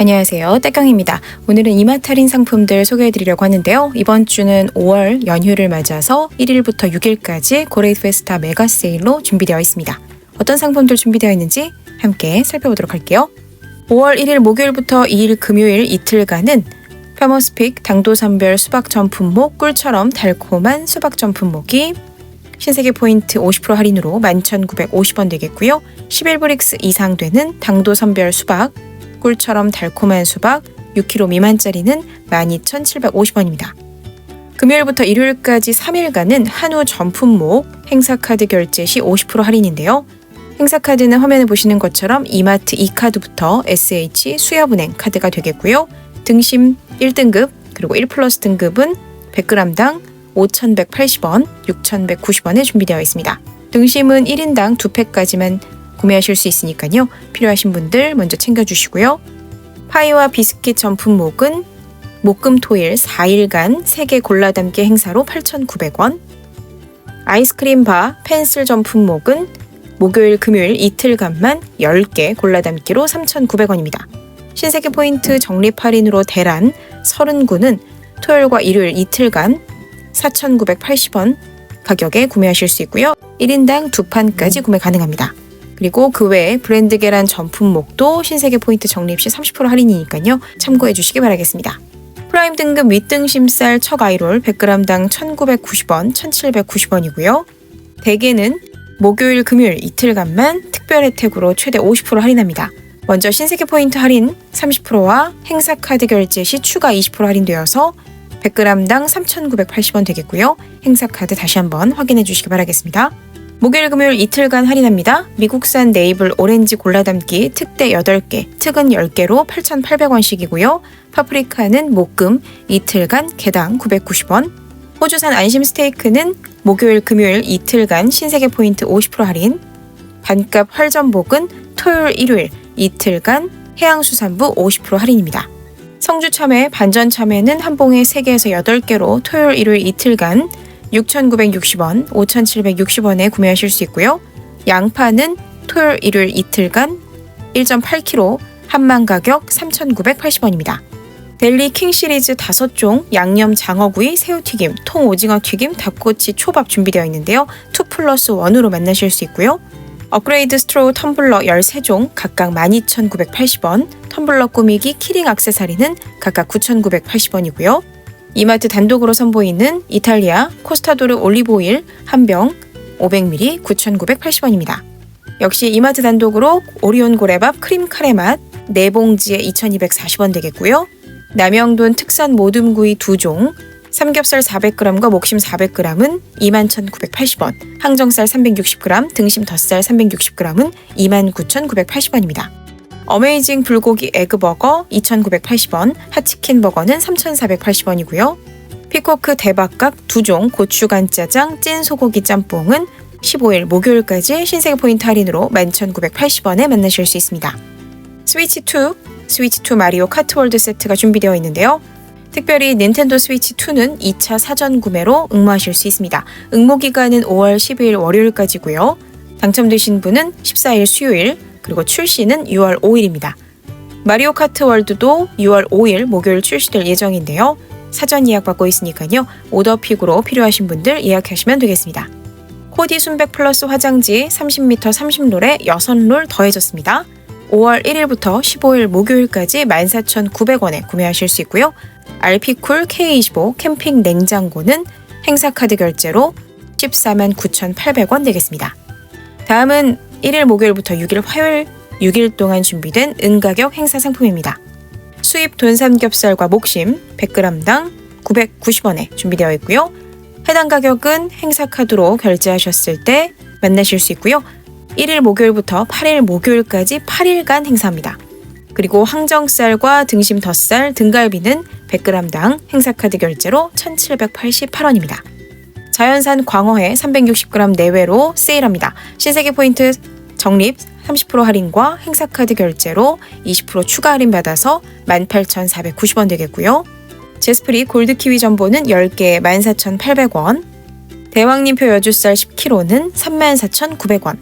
안녕하세요. 떼경입니다. 오늘은 이마트 할인 상품들 소개해 드리려고 하는데요. 이번 주는 5월 연휴를 맞아서 1일부터 6일까지 고레이드 페스타 메가 세일로 준비되어 있습니다. 어떤 상품들 준비되어 있는지 함께 살펴보도록 할게요. 5월 1일 목요일부터 2일 금요일 이틀간은 페머스픽 당도선별 수박 전품목 꿀처럼 달콤한 수박 전품목이 신세계 포인트 50% 할인으로 11,950원 되겠고요. 11브릭스 이상 되는 당도 선별 수박, 꿀처럼 달콤한 수박 6kg 미만짜리는 12,750원입니다. 금요일부터 일요일까지 3일간은 한우 전품목 행사카드 결제 시 50% 할인인데요. 행사카드는 화면에 보시는 것처럼 이마트 e카드부터 SH 수협은행 카드가 되겠고요. 등심 1등급 그리고 1 플러스 등급은 100g당 5,180원, 6,190원에 준비되어 있습니다. 등심은 1인당 2팩까지만 구매하실 수 있으니까요. 필요하신 분들 먼저 챙겨주시고요. 파이와 비스킷 전품목은 목금토일 4일간 3개 골라 담기 행사로 8,900원 아이스크림 바 펜슬 전품목은 목요일 금요일 이틀간만 10개 골라 담기로 3,900원입니다. 신세계 포인트 적립 할인으로 대란 30구는 토요일과 일요일 이틀간 4,980원 가격에 구매하실 수 있고요. 1인당 두 판까지 구매 가능합니다. 그리고 그 외에 브랜드 계란 전품목도 신세계 포인트 적립 시 30% 할인이니까요. 참고해 주시기 바라겠습니다. 프라임 등급 윗등심살 척 아이롤 100g당 1,990원, 1,790원이고요. 대게는 목요일, 금요일 이틀간만 특별 혜택으로 최대 50% 할인합니다. 먼저 신세계 포인트 할인 30%와 행사 카드 결제 시 추가 20% 할인되어서 100g당 3,980원 되겠고요. 행사 카드 다시 한번 확인해 주시기 바라겠습니다. 목요일 금요일 이틀간 할인합니다. 미국산 네이블 오렌지 골라담기 특대 8개, 특은 10개로 8,800원씩이고요. 파프리카는 목금 이틀간 개당 990원. 호주산 안심 스테이크는 목요일 금요일 이틀간 신세계 포인트 50% 할인. 반값 활전복은 토요일 일요일 이틀간 해양수산부 50% 할인입니다. 성주 참외, 반전 참외는 한 봉에 3개에서 8개로 토요일 일요일 이틀간 6,960원, 5,760원에 구매하실 수 있고요. 양파는 토요일 일요일 이틀간 1.8kg 한만 가격 3,980원입니다. 델리 킹 시리즈 5종 양념 장어구이, 새우튀김, 통 오징어 튀김, 닭꼬치, 초밥 준비되어 있는데요. 2 플러스 1으로 만나실 수 있고요. 업그레이드 스트로우 텀블러 13종 각각 12,980원, 텀블러 꾸미기 키링 악세사리는 각각 9,980원이고요. 이마트 단독으로 선보이는 이탈리아 코스타도르 올리브오일 한 병 500ml 9,980원입니다. 역시 이마트 단독으로 오리온 고래밥 크림 카레 맛 4봉지에 2,240원 되겠고요. 남영돈 특산 모듬구이 2종 삼겹살 400g과 목심 400g은 21,980원, 항정살 360g, 등심 덧살 360g은 29,980원입니다. 어메이징 불고기 에그버거 2,980원, 핫치킨 버거는 3,480원이고요. 피코크 대박각 2종 고추간 짜장 찐 소고기 짬뽕은 15일 목요일까지 신세계 포인트 할인으로 11,980원에 만나실 수 있습니다. 스위치2, 스위치2 마리오 카트월드 세트가 준비되어 있는데요. 특별히 닌텐도 스위치 2는 2차 사전 구매로 응모하실 수 있습니다. 응모 기간은 5월 12일 월요일까지고요. 당첨되신 분은 14일 수요일, 그리고 출시는 6월 5일입니다. 마리오 카트 월드도 6월 5일 목요일 출시될 예정인데요. 사전 예약 받고 있으니까요. 오더픽으로 필요하신 분들 예약하시면 되겠습니다. 코디 순백 플러스 화장지 30m 30롤에 6롤 더해졌습니다. 5월 1일부터 15일 목요일까지 14,900원에 구매하실 수 있고요. RP쿨 K25 캠핑 냉장고는 행사카드 결제로 14만 9,800원 되겠습니다. 다음은 1일 목요일부터 6일 화요일 6일 동안 준비된 은가격 행사 상품입니다. 수입 돈 삼겹살과 목심 100g당 990원에 준비되어 있고요. 해당 가격은 행사 카드로 결제하셨을 때 만나실 수 있고요. 1일 목요일부터 8일 목요일까지 8일간 행사합니다. 그리고 항정살과 등심 덧살, 등갈비는 100g당 행사카드 결제로 1,788원입니다. 자연산 광어회 360g 내외로 세일합니다. 신세계 포인트 적립 30% 할인과 행사카드 결제로 20% 추가 할인 받아서 18,490원 되겠고요. 제스프리 골드키위 전보는 10개에 14,800원, 대왕님표 여주쌀 10kg는 34,900원,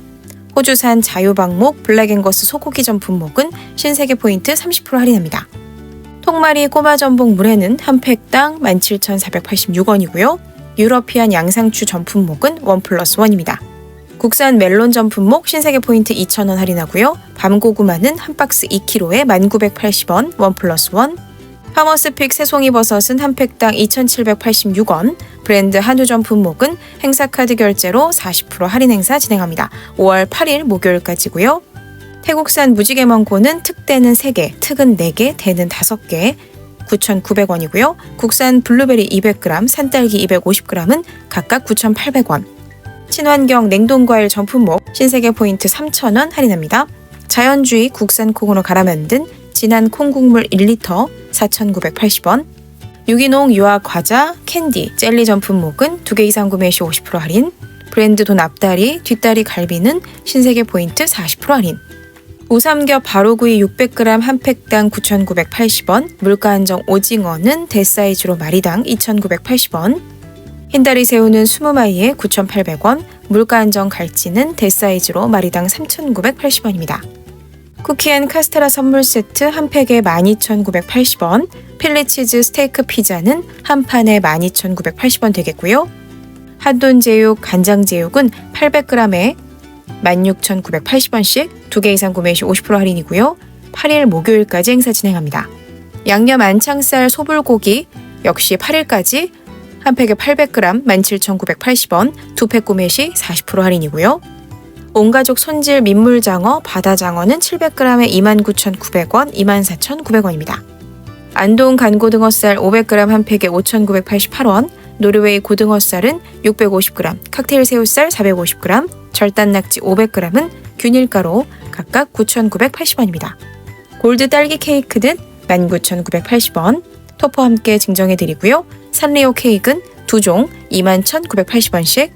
호주산 자유방목 블랙앵거스 소고기 전 품목은 신세계 포인트 30% 할인합니다. 통마리 꼬마 전복 물회는 한 팩당 17,486원이고요. 유러피안 양상추 전 품목은 원 플러스 원입니다. 국산 멜론 전 품목 신세계 포인트 2,000원 할인하고요. 밤고구마는 한 박스 2kg에 1,980원 원 플러스 원. 파머스픽 새송이 버섯은 한 팩당 2,786원. 브랜드 한우 전 품목은 행사카드 결제로 40% 할인 행사 진행합니다. 5월 8일 목요일까지고요. 태국산 무지개 망고는 특대는 3개, 특은 4개, 대는 5개, 9,900원이고요. 국산 블루베리 200g, 산딸기 250g은 각각 9,800원. 친환경 냉동과일 전품목 신세계 포인트 3,000원 할인합니다. 자연주의 국산 콩으로 갈아 만든 진한 콩국물 1리터 4,980원. 유기농 유화 과자, 캔디, 젤리 전품목은 2개 이상 구매 시 50% 할인. 브랜드 돈 앞다리, 뒷다리 갈비는 신세계 포인트 40% 할인. 우삼겹 바로구이 600g 한 팩당 9,980원, 물가 한정 오징어는 대사이즈로 마리당 2,980원, 흰다리 새우는 20마리에 9,800원, 물가 한정 갈치는 대사이즈로 마리당 3,980원입니다. 쿠키앤 카스테라 선물 세트 한 팩에 12,980원, 필리치즈 스테이크 피자는 한 판에 12,980원 되겠고요. 한돈 제육, 간장 제육은 800g에 16,980원씩 두개 이상 구매 시 50% 할인이고요. 8일 목요일까지 행사 진행합니다. 양념 안창살 소불고기 역시 8일까지 한 팩에 800g 17,980원, 두 팩 구매 시 40% 할인이고요. 온가족 손질 민물장어, 바다장어는 700g에 29,900원, 24,900원입니다. 안동 간고등어살 500g 한 팩에 5,988원, 노르웨이 고등어살은 650g, 칵테일 새우살 450g, 절단 낙지 500g은 균일가로 각각 9,980원입니다. 골드 딸기 케이크는 19,980원, 토퍼 함께 증정해 드리고요. 산리오 케이크는 2종 21,980원씩,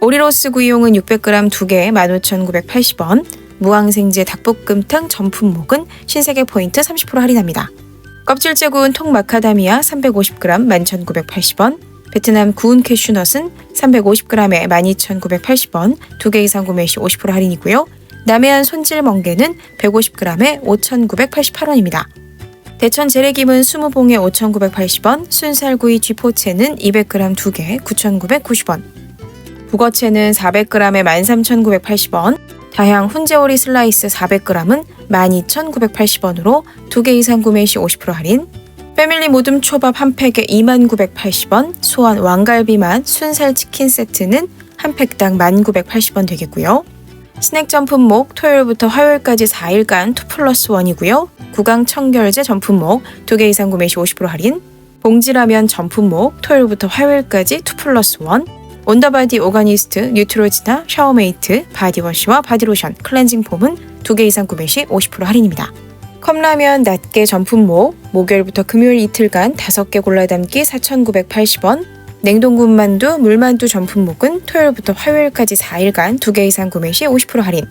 오리로스 구이용은 600g 2개 15,980원, 무항생제 닭볶음탕 전품목은 신세계 포인트 30% 할인합니다. 껍질째 구운 통 마카다미아 350g 11,980원, 베트남 구운 캐슈넛은 350g에 12,980원, 두개 이상 구매 시 50% 할인이고요. 남해안 손질 멍게는 150g에 5,988원입니다. 대천 재래김은 20봉에 5,980원, 순살구이 쥐포채는 200g 2개 9,990원, 북어채는 400g에 13,980원, 다향 훈제오리 슬라이스 400g은 12,980원으로 두개 이상 구매 시 50% 할인, 패밀리 모듬 초밥 한 팩에 2,980원, 소원 왕갈비만 순살 치킨 세트는 한 팩당 1,980원 되겠고요. 스낵 전품목 토요일부터 화요일까지 4일간 2 플러스 1이고요. 구강 청결제 전품목 2개 이상 구매 시 50% 할인, 봉지라면 전품목 토요일부터 화요일까지 2 플러스 1, 온더바디 오가니스트, 뉴트로지나, 샤워메이트, 바디워시와 바디로션, 클렌징 폼은 2개 이상 구매 시 50% 할인입니다. 컵라면 낱개 전품목 목요일부터 금요일 이틀간 5개 골라 담기 4,980원 냉동군만두, 물만두 전품목은 토요일부터 화요일까지 4일간 2개 이상 구매 시 50% 할인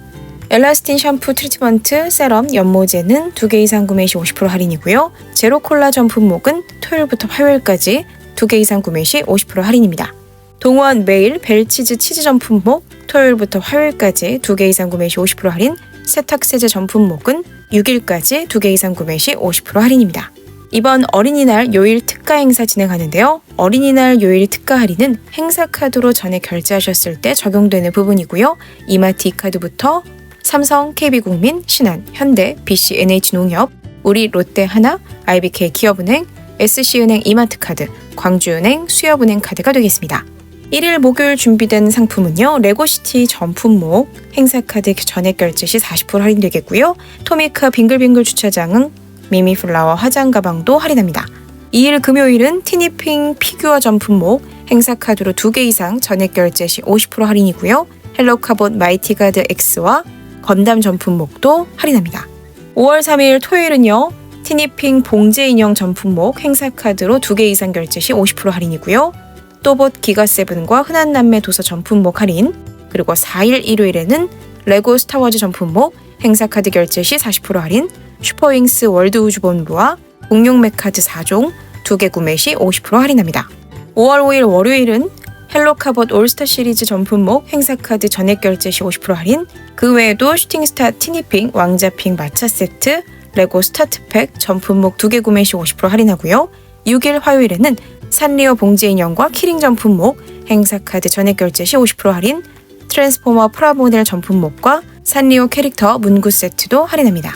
엘라스틴 샴푸 트리트먼트, 세럼, 연모제는 2개 이상 구매 시 50% 할인이고요. 제로콜라 전품목은 토요일부터 화요일까지 2개 이상 구매 시 50% 할인입니다. 동원 메일 벨치즈 치즈 전품목 토요일부터 화요일까지 2개 이상 구매 시 50% 할인 세탁세제 전품목은 6일까지 2개 이상 구매 시 50% 할인입니다. 이번 어린이날 요일 특가 행사 진행하는데요. 어린이날 요일 특가 할인은 행사 카드로 전에 결제하셨을 때 적용되는 부분이고요. 이마트 카드부터 삼성, KB국민, 신한, 현대, BC, NH농협, 우리 롯데 하나, IBK 기업은행, SC은행 이마트카드, 광주은행 수협은행 카드가 되겠습니다. 1일 목요일 준비된 상품은요. 레고시티 전품목 행사카드 전액 결제 시 40% 할인되겠고요. 토미카 빙글빙글 주차장은 미미플라워 화장 가방도 할인합니다. 2일 금요일은 티니핑 피규어 전품목 행사카드로 2개 이상 전액 결제 시 50% 할인이고요. 헬로카봇 마이티가드 X와 건담 전품목도 할인합니다. 5월 3일 토요일은요. 티니핑 봉제 인형 전품목 행사카드로 2개 이상 결제 시 50% 할인이고요. 또봇 기가세븐과 흔한 남매 도서 전품목 할인 그리고 4일 일요일에는 레고 스타워즈 전품목 행사카드 결제 시 40% 할인 슈퍼윙스 월드 우주본부와 공룡 맥 카드 4종 2개 구매 시 50% 할인합니다. 5월 5일 월요일은 헬로카봇 올스타 시리즈 전품목 행사카드 전액 결제 시 50% 할인 그 외에도 슈팅스타 티니핑, 왕자핑 마차 세트, 레고 스타트팩 전품목 2개 구매 시 50% 할인하고요. 6일 화요일에는 산리오 봉제 인형과 키링 전품목 행사카드 전액 결제 시 50% 할인 트랜스포머 프라모델 전품목과 산리오 캐릭터 문구 세트도 할인합니다.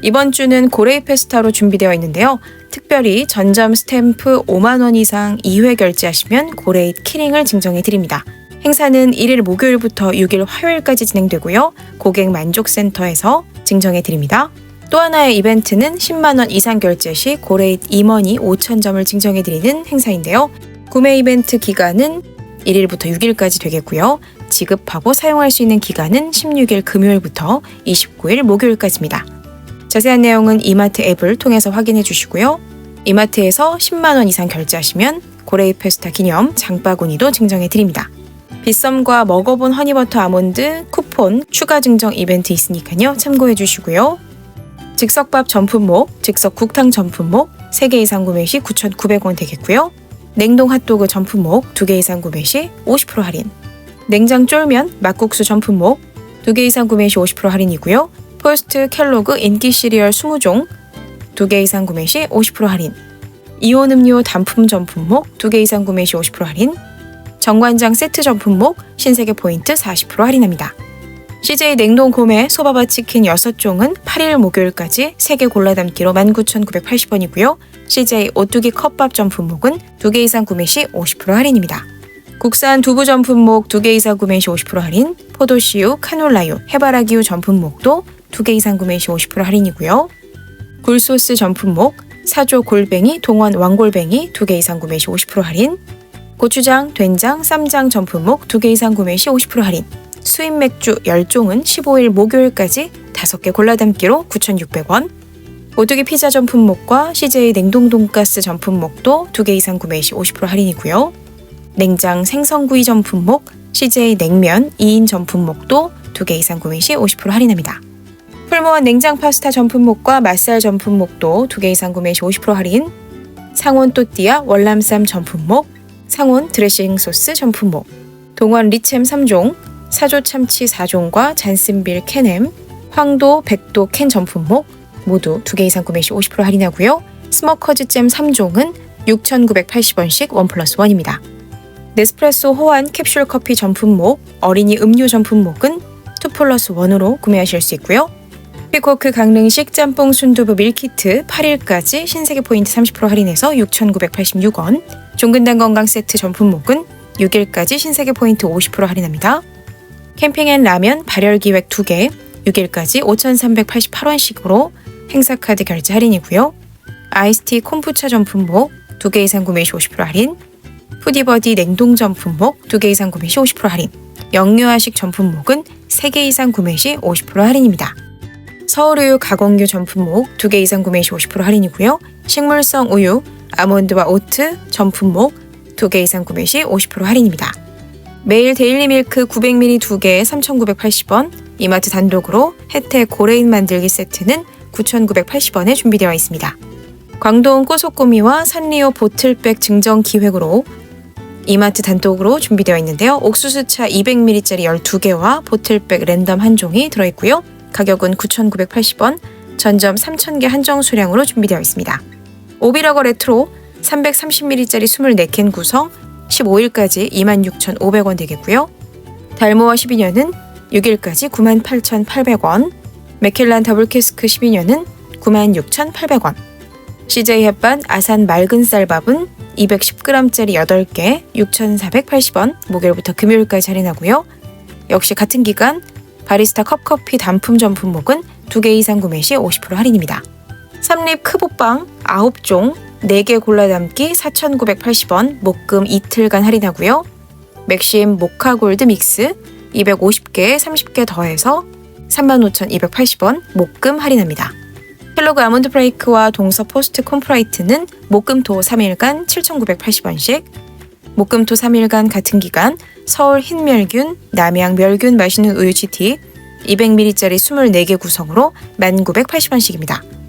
이번 주는 고레이 페스타로 준비되어 있는데요. 특별히 전점 스탬프 5만원 이상 2회 결제하시면 고레이 키링을 증정해 드립니다. 행사는 1일 목요일부터 6일 화요일까지 진행되고요. 고객 만족센터에서 증정해 드립니다. 또 하나의 이벤트는 10만원 이상 결제 시 고레잇 임원이 5,000점을 증정해 드리는 행사인데요. 구매 이벤트 기간은 1일부터 6일까지 되겠고요. 지급하고 사용할 수 있는 기간은 16일 금요일부터 29일 목요일까지입니다. 자세한 내용은 이마트 앱을 통해서 확인해 주시고요. 이마트에서 10만원 이상 결제하시면 고레이 페스타 기념 장바구니도 증정해 드립니다. 비썸과 먹어본 허니버터 아몬드 쿠폰 추가 증정 이벤트 있으니까요. 참고해 주시고요. 즉석밥 전품목, 즉석 국탕 전품목 3개 이상 구매 시 9,900원 되겠고요. 냉동 핫도그 전품목 2개 이상 구매 시 50% 할인. 냉장 쫄면 막국수 전품목 2개 이상 구매 시 50% 할인이고요. 포스트 켈로그 인기 시리얼 20종 2개 이상 구매 시 50% 할인. 이온 음료 단품 전품목 2개 이상 구매 시 50% 할인. 정관장 세트 전품목 신세계 포인트 40% 할인합니다. CJ 냉동 구매 소바바 치킨 6종은 8일 목요일까지 3개 골라 담기로 19,980원이고요. CJ 오뚜기 컵밥 전품목은 2개 이상 구매 시 50% 할인입니다. 국산 두부 전품목 2개 이상 구매 시 50% 할인, 포도씨유, 카놀라유, 해바라기유 전품목도 2개 이상 구매 시 50% 할인이고요. 굴소스 전품목, 사조 골뱅이, 동원 왕골뱅이 2개 이상 구매 시 50% 할인, 고추장, 된장, 쌈장 전품목 2개 이상 구매 시 50% 할인, 수입 맥주 10종은 15일 목요일까지 5개 골라 담기로 9,600원, 오뚜기 피자 전품목과 CJ 냉동 돈가스 전품목도 2개 이상 구매 시 50% 할인이고요. 냉장 생선구이 전품목, CJ 냉면 2인 전품목도 2개 이상 구매 시 50% 할인합니다. 풀무원 냉장 파스타 전품목과 맛살 전품목도 2개 이상 구매 시 50% 할인, 상온 또띠아 월남쌈 전품목, 상온 드레싱 소스 전품목, 동원 리챔 3종, 사조 참치 4종과 잔슨빌 캔햄, 황도 백도 캔 전품목 모두 2개 이상 구매 시 50% 할인하고요. 스머커즈 잼 3종은 6,980원씩 원 플러스 원입니다. 네스프레소 호환 캡슐 커피 전품목, 어린이 음료 전품목은 2 플러스 1으로 구매하실 수 있고요. 피코크 강릉식 짬뽕 순두부 밀키트 8일까지 신세계 포인트 30% 할인해서 6,986원, 종근당 건강 세트 전품목은 6일까지 신세계 포인트 50% 할인합니다. 캠핑 앤 라면 발열 기획 2개 6일까지 5,388원씩으로 행사카드 결제 할인이고요. 아이스티 콤부차 전품목 2개 이상 구매 시 50% 할인, 푸디버디 냉동 전품목 2개 이상 구매 시 50% 할인, 영유아식 전품목은 3개 이상 구매 시 50% 할인입니다. 서울우유 가공유 전품목 2개 이상 구매 시 50% 할인이고요. 식물성 우유, 아몬드와 오트 전품목 2개 이상 구매 시 50% 할인입니다. 매일 데일리 밀크 900ml 2개에 3,980원, 이마트 단독으로 혜택 고레인 만들기 세트는 9,980원에 준비되어 있습니다. 광동 꼬소꼬미와 산리오 보틀백 증정 기획으로 이마트 단독으로 준비되어 있는데요. 옥수수차 200ml짜리 12개와 보틀백 랜덤 한 종이 들어있고요. 가격은 9,980원, 전점 3,000개 한정 수량으로 준비되어 있습니다. 오비러거 레트로 330ml짜리 24캔 구성 15일까지 26,500원 되겠고요. 달모어 12년은 6일까지 98,800원, 맥켈란 더블 캐스크 12년은 96,800원, CJ 햇반 아산 맑은 쌀밥은 210g짜리 8개 6,480원 목요일부터 금요일까지 할인하고요. 역시 같은 기간 바리스타 컵커피 단품 전품목은 2개 이상 구매 시 50% 할인입니다. 삼립 크보빵 9종 4개 골라 담기 4,980원 목금 이틀간 할인하고요. 맥심 모카 골드 믹스 250개에 30개 더해서 35,280원 목금 할인합니다. 켈로그 아몬드 브레이크와 동서 포스트 콤프라이트는 목금토 3일간 7,980원씩 목금토 3일간 같은 기간 서울 흰멸균, 남양 멸균 마시는 우유 GT 200ml짜리 24개 구성으로 1,980원씩입니다.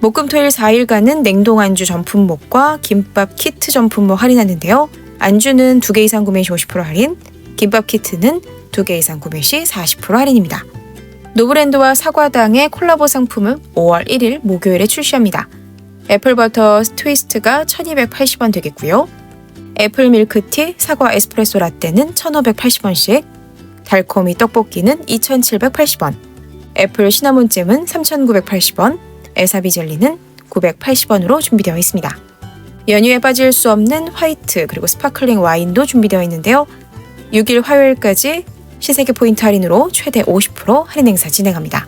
목금토일 4일간은 냉동 안주 전품목과 김밥 키트 전품목 할인하는데요. 안주는 2개 이상 구매 시 50% 할인, 김밥 키트는 2개 이상 구매 시 40% 할인입니다. 노브랜드와 사과당의 콜라보 상품은 5월 1일 목요일에 출시합니다. 애플버터 트위스트가 1280원 되겠고요. 애플 밀크티, 사과 에스프레소 라떼는 1580원씩, 달콤이 떡볶이는 2780원, 애플 시나몬잼은 3980원, 에사비 젤리는 980원으로 준비되어 있습니다. 연휴에 빠질 수 없는 화이트 그리고 스파클링 와인도 준비되어 있는데요. 6일 화요일까지 시세계 포인트 할인으로 최대 50% 할인 행사 진행합니다.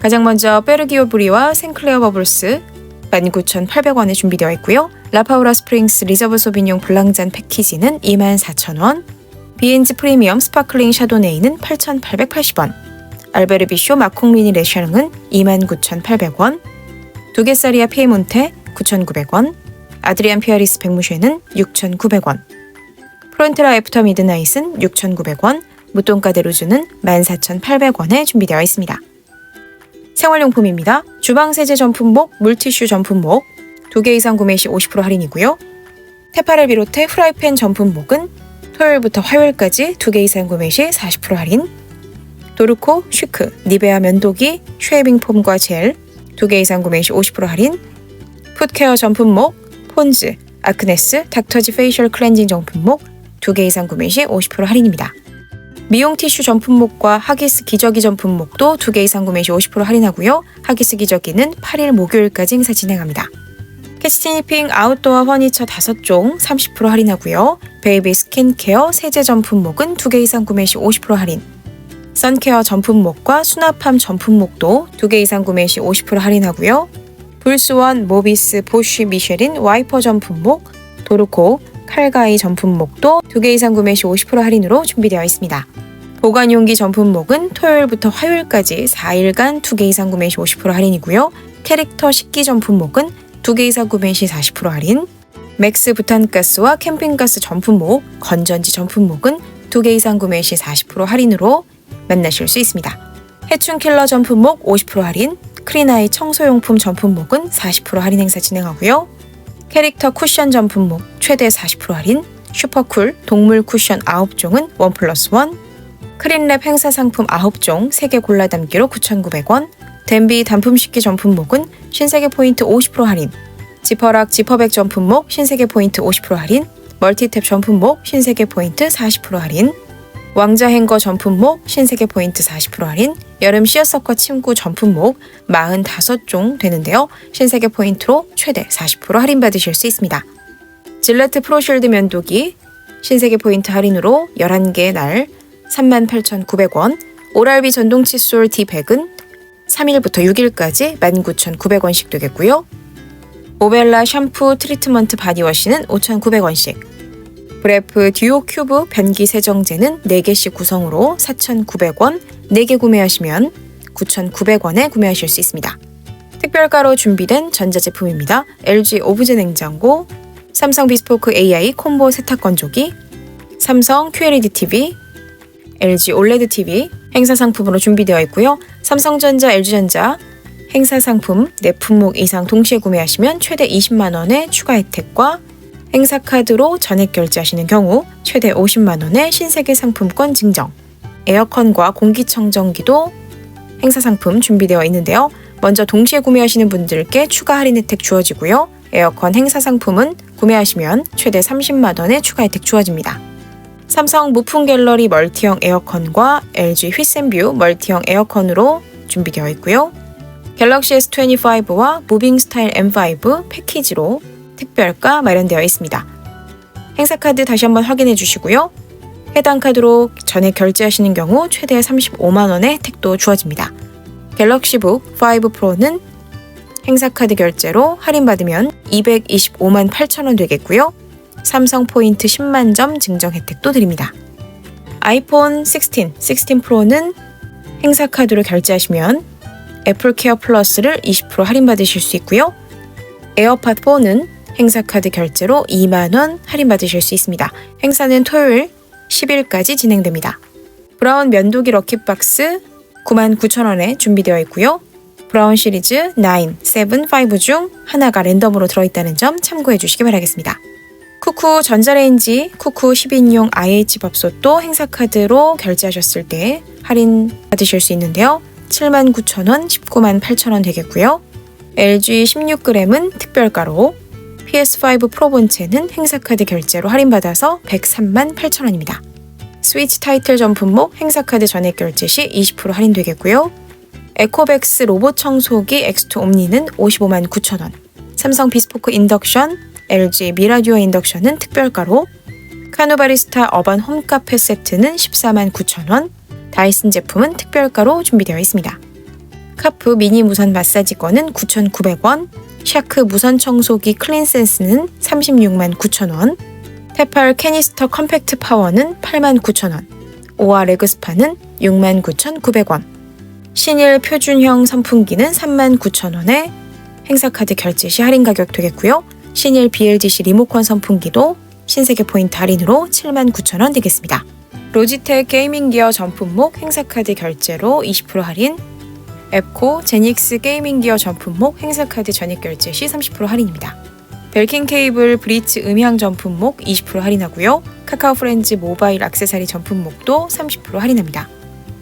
가장 먼저 베르기오 브리와 생클레어 버블스 19,800원에 준비되어 있고요. 라파우라 스프링스 리저브 소비뇽 블랑잔 패키지는 24,000원, 비엔즈 프리미엄 스파클링 샤도네이는 8,880원, 알베르 비쇼 마콩 미니 레샤릉은 29,800원, 도게사리아 피에몬테 9,900원, 아드리안 피아리스 백무쉐는 6,900원, 프론트라 애프터 미드나잇은 6,900원, 무똥가 데루즈는 14,800원에 준비되어 있습니다. 생활용품입니다. 주방 세제 전품목, 물티슈 전품목, 2개 이상 구매 시 50% 할인이고요. 테파를 비롯해 프라이팬 전품목은 토요일부터 화요일까지 2개 이상 구매 시 40% 할인. 도르코, 슈크, 니베아 면도기, 쉐이빙 폼과 젤 2개 이상 구매 시 50% 할인. 풋케어 전품목, 폰즈, 아크네스, 닥터지 페이셜 클렌징 전품목 2개 이상 구매 시 50% 할인입니다. 미용 티슈 전품목과 하기스 기저귀 전품목도 2개 이상 구매 시 50% 할인하고요. 하기스 기저귀는 8일 목요일까지 행사 진행합니다. 캐스티니핑 아웃도어 퍼니처 5종 30% 할인하고요. 베이비 스킨케어 세제 전품목은 2개 이상 구매 시 50% 할인. 선케어 전품목과 수납함 전품목도 2개 이상 구매 시 50% 할인하고요. 불스원, 모비스, 보쉬, 미쉐린 와이퍼 전품목, 도르코, 칼가이 전품목도 2개 이상 구매 시 50% 할인으로 준비되어 있습니다. 보관용기 전품목은 토요일부터 화요일까지 4일간 2개 이상 구매 시 50% 할인이고요. 캐릭터 식기 전품목은 2개 이상 구매 시 40% 할인. 맥스 부탄가스와 캠핑가스 전품목, 건전지 전품목은 2개 이상 구매 시 40% 할인으로 만나실 수 있습니다. 해충 킬러 전품목 50% 할인, 크리나이 청소용품 전품목은 40% 할인 행사 진행하고요. 캐릭터 쿠션 전품목 최대 40% 할인, 슈퍼쿨 동물 쿠션 9종은 원 플러스 원, 크린랩 행사 상품 9종 3개 골라 담기로 9,900원, 덴비 단품 식기 전품목은 신세계 포인트 50% 할인, 지퍼락 지퍼백 전품목 신세계 포인트 50% 할인, 멀티탭 전품목 신세계 포인트 40% 할인, 왕자 행거 전품목 신세계 포인트 40% 할인, 여름 시어서커 침구 전품목 45종 되는데요. 신세계 포인트로 최대 40% 할인 받으실 수 있습니다. 질레트 프로쉴드 면도기 신세계 포인트 할인으로 11개 날 38,900원, 오랄비 전동 칫솔 D100은 3일부터 6일까지 19,900원씩 되겠고요. 오벨라 샴푸 트리트먼트 바디워시는 5,900원씩, 브레프 듀오 큐브 변기 세정제는 4개씩 구성으로 4,900원, 4개 구매하시면 9,900원에 구매하실 수 있습니다. 특별가로 준비된 전자제품입니다. LG 오브제 냉장고, 삼성 비스포크 AI 콤보 세탁 건조기, 삼성 QLED TV, LG OLED TV 행사 상품으로 준비되어 있고요. 삼성전자, LG전자 행사 상품 4품목 이상 동시에 구매하시면 최대 20만 원의 추가 혜택과 행사 카드로 전액 결제하시는 경우 최대 50만 원의 신세계 상품권 증정, 에어컨과 공기청정기도 행사 상품 준비되어 있는데요. 먼저 동시에 구매하시는 분들께 추가 할인 혜택 주어지고요. 에어컨 행사 상품은 구매하시면 최대 30만 원의 추가 혜택 주어집니다. 삼성 무풍 갤러리 멀티형 에어컨과 LG 휘센뷰 멀티형 에어컨으로 준비되어 있고요. 갤럭시 S25와 무빙 스타일 M5 패키지로 특별가 마련되어 있습니다. 행사 카드 다시 한번 확인해 주시고요. 해당 카드로 전액 결제하시는 경우 최대 35만 원의 혜택도 주어집니다. 갤럭시북 5 프로는 행사 카드 결제로 할인받으면 225만 8천 원 되겠고요. 삼성 포인트 10만 점 증정 혜택도 드립니다. 아이폰 16, 16 프로는 행사 카드로 결제하시면 애플 케어 플러스를 20% 할인받으실 수 있고요. 에어팟 4는 행사 카드 결제로 2만 원 할인받으실 수 있습니다. 행사는 토요일 10일까지 진행됩니다. 브라운 면도기 럭키박스 99,000원에 준비되어 있고요. 브라운 시리즈 9, 7, 5 중 하나가 랜덤으로 들어있다는 점 참고해 주시기 바라겠습니다. 쿠쿠 전자레인지, 쿠쿠 10인용 IH 밥솥도 행사카드로 결제하셨을 때 할인 받으실 수 있는데요. 79,000원, 19만 8천원 되겠고요. LG 16g은 특별가로, PS5 프로 본체는 행사카드 결제로 할인받아서 103만 8천원입니다. 스위치 타이틀 전 품목 행사카드 전액 결제 시 20% 할인되겠고요. 에코백스 로봇 청소기 X2 옴니는 55만 9천원, 삼성 비스포크 인덕션, LG 미라듀어 인덕션은 특별가로, 카누바리스타 어반 홈카페 세트는 14만 9천원, 다이슨 제품은 특별가로 준비되어 있습니다. 카프 미니 무선 마사지건은 9,900원, 샤크 무선 청소기 클린센스는 36만 9천원, 테팔 캐니스터 컴팩트 파워는 8만 9천원, 오아 레그스파는 6만 9,900원, 신일 표준형 선풍기는 3만 9천원에 행사카드 결제 시 할인 가격 되겠고요. 신일 BLDC 리모컨 선풍기도 신세계 포인트 할인으로 7만 9천원 되겠습니다. 로지텍 게이밍 기어 전품목 행사카드 결제로 20% 할인, 앱코 제닉스 게이밍 기어 전품목 행사카드 전액 결제 시 30% 할인입니다. 벨킨 케이블 브리츠 음향 전품목 20% 할인하고요. 카카오 프렌즈 모바일 액세서리 전품목도 30% 할인합니다.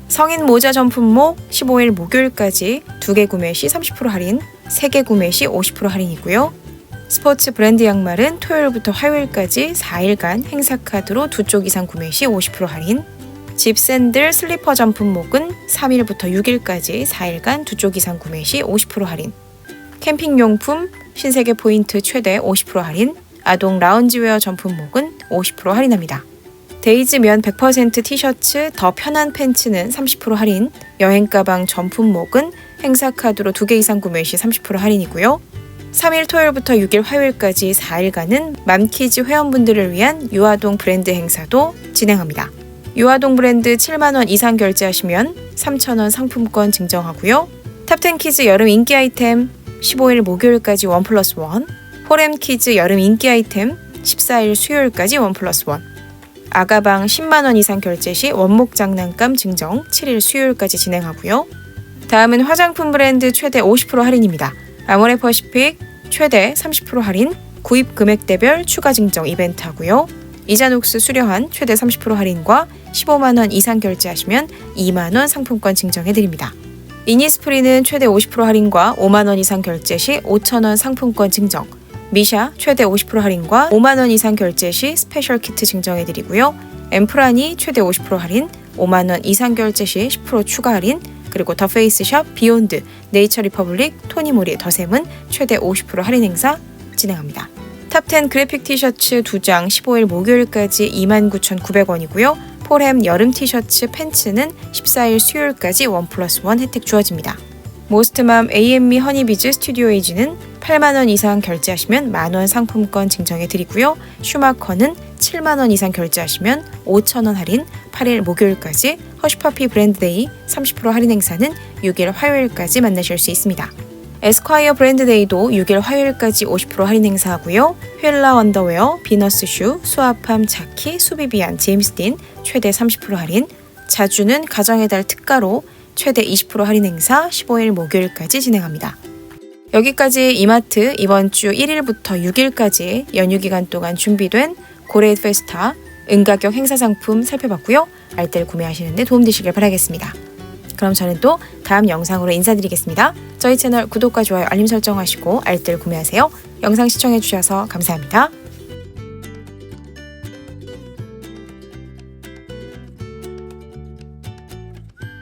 성인 모자 전품목 15일 목요일까지 2개 구매 시 30% 할인, 3개 구매 시 50% 할인이고요. 스포츠 브랜드 양말은 토요일부터 화요일까지 4일간 행사카드로 두 쪽 이상 구매 시 50% 할인, 집 샌들 슬리퍼 전품목은 3일부터 6일까지 4일간 두 쪽 이상 구매 시 50% 할인, 캠핑용품 신세계 포인트 최대 50% 할인, 아동 라운지웨어 전품목은 50% 할인합니다. 데이즈 면 100% 티셔츠 더 편한 팬츠는 30% 할인, 여행 가방 전품목은 행사 카드로 2개 이상 구매 시 30% 할인이고요. 3일 토요일부터 6일 화요일까지 4일간은 맘키즈 회원분들을 위한 유아동 브랜드 행사도 진행합니다. 유아동 브랜드 7만원 이상 결제하시면 3,000원 상품권 증정하고요. 탑10 키즈 여름 인기 아이템 15일 목요일까지 원 플러스 원, 포렘 키즈 여름 인기 아이템 14일 수요일까지 원 플러스 원, 아가방 10만원 이상 결제 시 원목 장난감 증정 7일 수요일까지 진행하고요. 다음은 화장품 브랜드 최대 50% 할인입니다. 아모레 퍼시픽 최대 30% 할인, 구입 금액대별 추가 증정 이벤트 하고요. 이자녹스 수려한 최대 30% 할인과 15만 원 이상 결제하시면 2만 원 상품권 증정해 드립니다. 이니스프리는 최대 50% 할인과 5만 원 이상 결제 시 5천 원 상품권 증정, 미샤 최대 50% 할인과 5만 원 이상 결제 시 스페셜 키트 증정해 드리고요. 엠프라니 최대 50% 할인, 5만 원 이상 결제 시 10% 추가 할인, 그리고 더 페이스샵, 비욘드, 네이처 리퍼블릭, 토니모리, 더샘은 최대 50% 할인 행사 진행합니다. 탑10 그래픽 티셔츠 2장 15일 목요일까지 29,900원이고요. 폴햄 여름 티셔츠 팬츠는 14일 수요일까지 원 플러스 원 혜택 주어집니다. 모스트맘 AM미 허니비즈 스튜디오 에이지는 8만원 이상 결제하시면 만원 상품권 증정해 드리고요. 슈마커는 7만원 이상 결제하시면 5천원 할인 8일 목요일까지 허쉬퍼피 브랜드데이 30% 할인 행사는 6일 화요일까지 만나실 수 있습니다. 에스콰이어 브랜드데이도 6일 화요일까지 50% 할인 행사하고요. 휠라 원더웨어, 비너스 슈, 수아팜, 자키, 수비비안, 제임스딘 최대 30% 할인, 자주는 가정의 달 특가로 최대 20% 할인 행사 15일 목요일까지 진행합니다. 여기까지 이마트 이번 주 1일부터 6일까지 연휴 기간 동안 준비된 고레이드 페스타 은가격 행사 상품 살펴봤고요. 알뜰 구매하시는데 도움되시길 바라겠습니다. 그럼 저는 또 다음 영상으로 인사드리겠습니다. 저희 채널 구독과 좋아요 알림 설정하시고 알뜰 구매하세요. 영상 시청해주셔서 감사합니다.